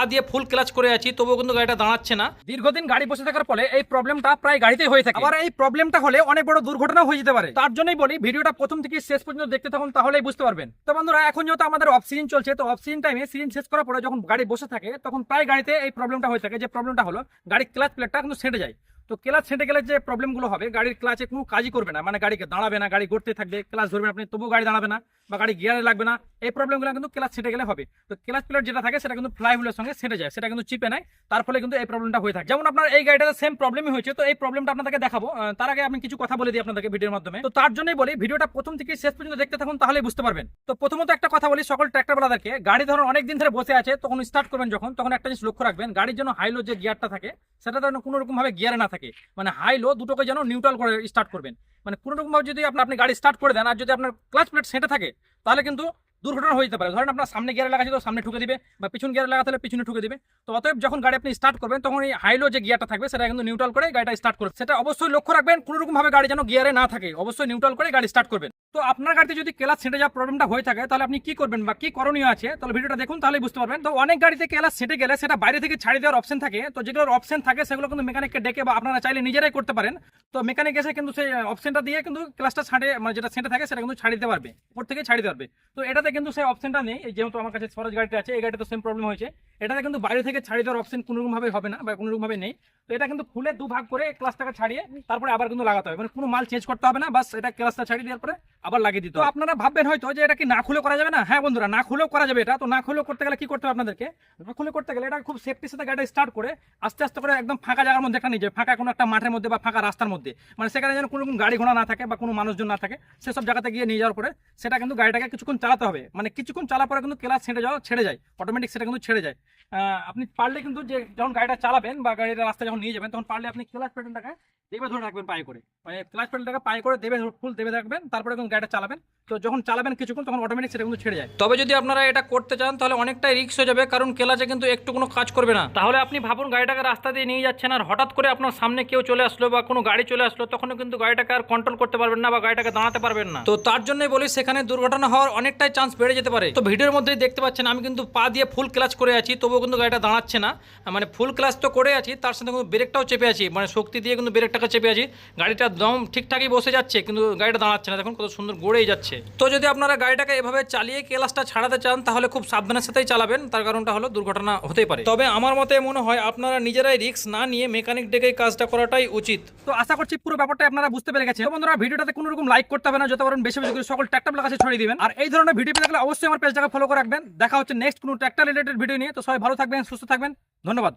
পা দিয়ে ফুল ক্লাচ করে আছি তবুও কিন্তু গাড়িটা দাঁড়াচ্ছে না। দীর্ঘদিন গাড়ি বসে থাকার ফলে এই প্রবলেমটা প্রায় গাড়িতেই হয়ে থাকে। আবার এই প্রবলেমটা হলে অনেক বড় দুর্ঘটনা হয়ে যেতে পারে। তার জন্যই বলি ভিডিওটা প্রথম থেকে শেষ পর্যন্ত দেখতে থাকুন তাহলেই বুঝতে পারবেন। তো বন্ধুরা এখন যেহেতু আমাদের অফ সিজন চলছে তো অফ সিজন টাইমে সিজন শেষ করার পরে যখন গাড়ি বসে থাকে তখন প্রায় গাড়িতে এই প্রবলেমটা হয়ে থাকে। যে প্রবলেমটা হলো গাড়ির ক্লাচ প্লেটটা কিন্তু সেটে যায়। তো ক্লাচ সেটে গেলে যে প্রবলেমগুলো হবে, গাড়ির ক্লাচে কোনো কাজই করবে না। মানে গাড়িকে দাঁড়াবে না, গাড়ি গড়তে থাকবে ক্লাচ ধরবে আপনি তবুও গাড়ি দাঁড়াবে না বা গাড়ি গিয়ারে লাগবে না, এই প্রবলেমগুলো কিন্তু ক্লাচ ছেঁটে গেলে হবে। তো ক্লাচ প্লেট যেটা থাকে, সেটা কিন্তু ফ্লাই হুইলের সঙ্গে ছেঁটে যায়, সেটা কিন্তু চিপে নেয়, তার ফলে কিন্তু এই প্রবলেমটা হয়ে থাকে। যেমন আপনার এই গাড়িটাতে সেম প্রবলেমই হয়েছে, তো এই প্রবলেমটা আপনাদেরকে দেখাবো। তার আগে আমি কিছু কথা বলে দিই আপনাদেরকে ভিডিওর মাধ্যমে। তো তার জন্যই বলি, ভিডিওটা প্রথম থেকে শেষ পর্যন্ত দেখতে থাকুন, তাহলেই বুঝতে পারবেন। তো প্রথমত একটা কথা বলি, সকল ট্র্যাক্টর বালাদেরকে, গাড়ি ধরুন অনেক দিন ধরে বসে আছে, তখন স্টার্ট করবেন যখন, তখন একটা জিনিস লক্ষ্য রাখবেন, গাড়ির জন্য হাইলো যে গিয়ারটা থাকে, সেটা যেন কোনো রকমভাবে গিয়ারে না থাকে। মানে হাই লো দুটোকে যেন নিউট্রাল করে স্টার্ট করবেন। মানে কোনো রকম যদি আপনি আপনি গাড়ি স্টার্ট করে দেন আর যদি আপনার ক্লাচ প্লেট সেটে থাকে, তাহলে কিন্তু দুর্ঘটনা হয়ে যেতে পারে। ধরেন আপনার সামনে গিয়ারে লাগাচ্ছে তো সামনে ঠুকে দিবে বা পিছন গিয়ারে লাগাতে হলে পিছনে ঠুকে দিবে। তো অতএব যখন গাড়ি আপনি স্টার্ট করবেন, তখন এই হাইলো যে গিয়ারটা থাকবে, সেটা কিন্তু নিউট্রাল করে গাড়িটা স্টার্ট করবে সেটা অবশ্যই লক্ষ্য রাখবেন কোনো রকম ভাবে গাড়ি যেন গিয়ারে না থাকে। অবশ্যই নিউট্রাল করে গাড়ি স্টার্ট করবেন। তো আপনার গাড়িতে যদি কেলাস সেটে যাওয়ার প্রবলেমটা হয়ে থাকে, তাহলে আপনি কি করবেন বা কি করণীয় আছে? তাহলে ভিডিওটা দেখুন তাহলে বুঝতে পারবেন। তো অনেক গাড়িতে কেলাস সেটে গেলে সেটা বাইরে থেকে ছাড়িয়ে দেওয়ার অপশন থাকে। তো যেগুলোর অপশন থাকে, সেগুলো কিন্তু মেকানিককে ডেকে বা আপনারা চাইলে নিজেরাই করতে পারেন। তো মেকানিক এসে কিন্তু সেই অপশনটা দিয়ে কিন্তু ক্লাসটা ছাড়ে মানে যেটা সেটে থাকে, সেটা কিন্তু ছাড়িয়ে দিতে পারবে। ওর থেকে ছাড়িয়ে পারবে। তো এটাতে কিন্তু সেই অপশনটা নেই। যেহেতু আমার কাছে স্বরাজ গাড়িটা আছে, এই গাড়িতে সেম প্রবলেম হয়েছে। এটাতে কিন্তু বাইরে থেকে ছাড়িয়ে দেওয়ার অপশন কোনোরকমভাবে হবে না বা কোনোরকমভাবে ভাবে নেই। তো এটা কিন্তু খুলে দু ভাগ করে ক্লাসটাকে ছাড়িয়ে তারপরে আবার কিন্তু লাগাতে হবে। মানে কোনো মাল চেঞ্জ করতে হবে না, বাস এটা ক্লাসটা ছাড়িয়ে দেওয়ার পরে আবার লাগিয়ে দিতে তো আপনারা ভাববেন হয়তো যে এটা কি না খুলে করা যাবে? না হ্যাঁ বন্ধুরা না খুলেও করা যাবে এটা। তো না খুলেও করতে গেলে কি করতে হবে আপনাদেরকে? না খুলে করতে গেলে এটা খুব সেফটির সাথে গাড়িটা স্টার্ট করে আস্তে আস্তে করে একদম ফাঁকা জায়গার মধ্যে একটা নিয়ে যাবে ফাঁকা কোনো একটা মাঠের মধ্যে বা ফাঁকা রাস্তার মধ্যে। মানে সেখানে যেন কোনো রকম গাড়ি ঘোড়া না থাকে বা কোনো মানুষজন না থাকে সেসব জায়গাতে গিয়ে নিয়ে যাওয়ার পরে সেটা কিন্তু গাড়িটাকে কিছুক্ষণ চালাতে হবে। মানে কিছুক্ষণ চালার পরে কিন্তু ক্লাস ছেড়ে যাওয়া ছেড়ে যায়। অটোমেটিক সেটা কিন্তু ছেড়ে যায়। আপনি পারলে কিন্তু যে যখন গাড়িটা চালাবেন বা গাড়িটা রাস্তায় যখন নিয়ে যাবেন তখন পারলে আপনি ক্লাস প্যাডেলটাকে দেবে ধরে রাখবেন পায়ে করে। মানে ক্লাস প্যাডেলটাকে পায়ে করে দেবে ফুল দেবে রাখবেন, তারপরে কিন্তু গাড়িটা চালাবেন। তো যখন চালাবেন কিছুক্ষণ, তখন অটোমেটিক সেটা কিন্তু ছেড়ে যায়। তবে যদি আপনারা এটা করতে চান, তাহলে অনেকটাই রিস্ক হয়ে যাবে, কারণ কেলাচে কিন্তু একটু কোনো কাজ করবে না। তাহলে আপনি ভাবুন, গাড়িটাকে রাস্তা দিয়ে নিয়ে যাচ্ছেন, আর হঠাৎ করে আপনার সামনে কেউ চলে আসলো বা কোনো গাড়ি চলে আসলো, তখনও কিন্তু গাড়িটাকে আর কন্ট্রোল করতে পারবেন না বা গাড়িটাকে দাঁড়াতে পারবেন না। তো তার জন্যই বলি, সেখানে দুর্ঘটনা হওয়ার অনেকটাই চান্স বেড়ে যেতে পারে। তো ভিডিওর মধ্যেই দেখতে পাচ্ছেন, আমি কিন্তু পা দিয়ে ফুল ক্লাচ করে আছি, তবুও কিন্তু গাড়িটা দাঁড়াচ্ছে না। মানে ফুল ক্লাচ তো করে আছি, তার সাথে কিন্তু ব্রেকটাও চেপে আছি। মানে শক্তি দিয়ে কিন্তু ব্রেকটাকে চেপে আছি। গাড়িটা দম ঠিকঠাকই বসে যাচ্ছে, কিন্তু গাড়িটা দাঁড়াচ্ছে না। দেখুন কত সুন্দর গড়েই যাচ্ছে। তো যদি আপনারা গাড়িটাকে এভাবে চালিয়ে ক্লাসটা ছাড়াতে চান, তাহলে খুব সাবধানের সাথেই চালাবেন। তার কারণটা হলো দুর্ঘটনা হতেই পারে। তবে আমার মতে মনে হয় আপনারা নিজেরাই রিস্ক না নিয়ে মেকানিক ডেকে কাজটা করাটাই উচিত। তো আশা করছি পুরো ব্যাপারটা আপনারা বুঝতে পেরে গেছেন। তো বন্ধুরা, ভিডিওটাতে কোনো রকম লাইক করতে হবে না, যত বেশি বেশি করে সকল ট্র্যাক্টর কাছে ছড়িয়ে দিবেন। আর এই ধরনের ভিডিও পেতে গেলে অবশ্যই আমার পেজটাকে ফলো করে রাখবেন। দেখা হচ্ছে নেক্সট কোনো ট্র্যাক্টর রিলেটেড ভিডিও নিয়ে। তো সবাই ভালো থাকবেন, সুস্থ থাকবেন। ধন্যবাদ।